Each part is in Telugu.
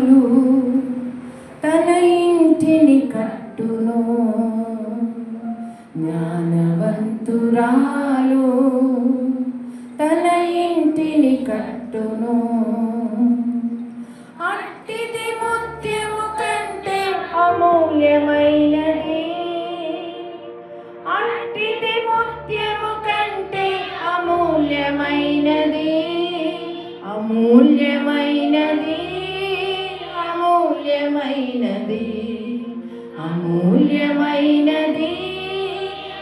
జ్ఞానవంతురాలు తన ఇంటిని కట్టును. జ్ఞానవంతురాలు. తన ఇంటిని కట్టును. అట్టిది ముత్యము కంటే అమూల్యమైనది. అట్టిది ముత్యము కంటే అమూల్యమైనది. అమూల్యమైనది. అమూల్యమైనది అమూల్యమైనది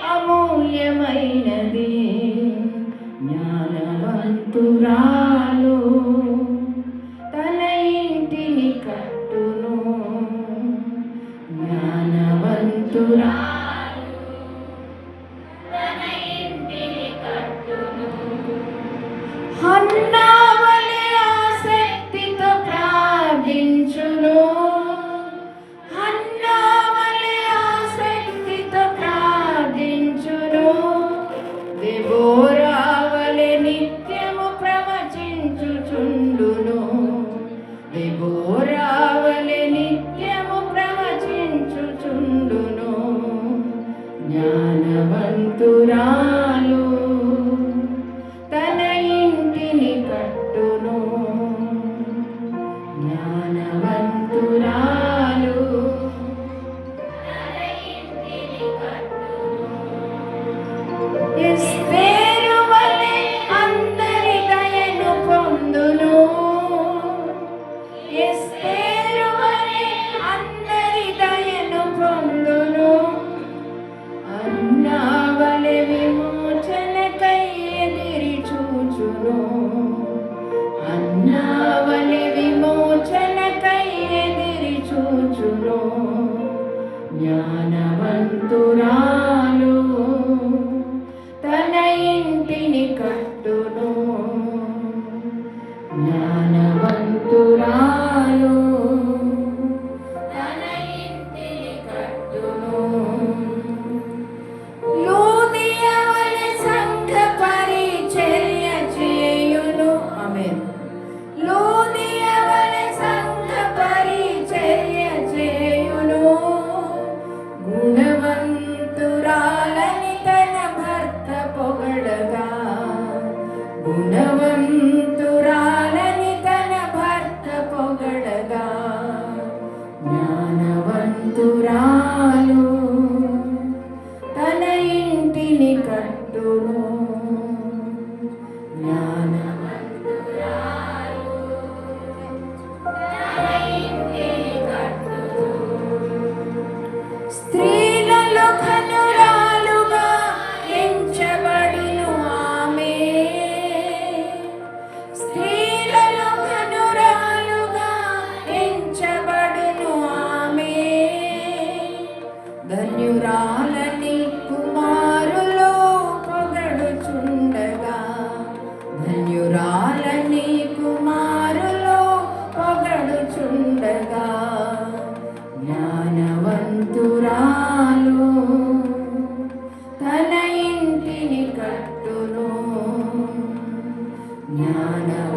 అమూల్యమైనది. జ్ఞానవంతురాలు తన ఇంటిని కట్టును. జ్ఞానవంతురా దెబోరావలే నిత్యము ప్రవచించుచుండును. జ్ఞానవంతురాలు తన ఇంటిని కట్టును. జ్ఞానవంతురాలు జ్ఞానవంతురాలు. తన ఇంటిని కట్టు పడగా గుణవంతురాలని తన భర్త పొగడగా జ్ఞానవంతురాలు తన ఇంటిని కట్టును. Nana.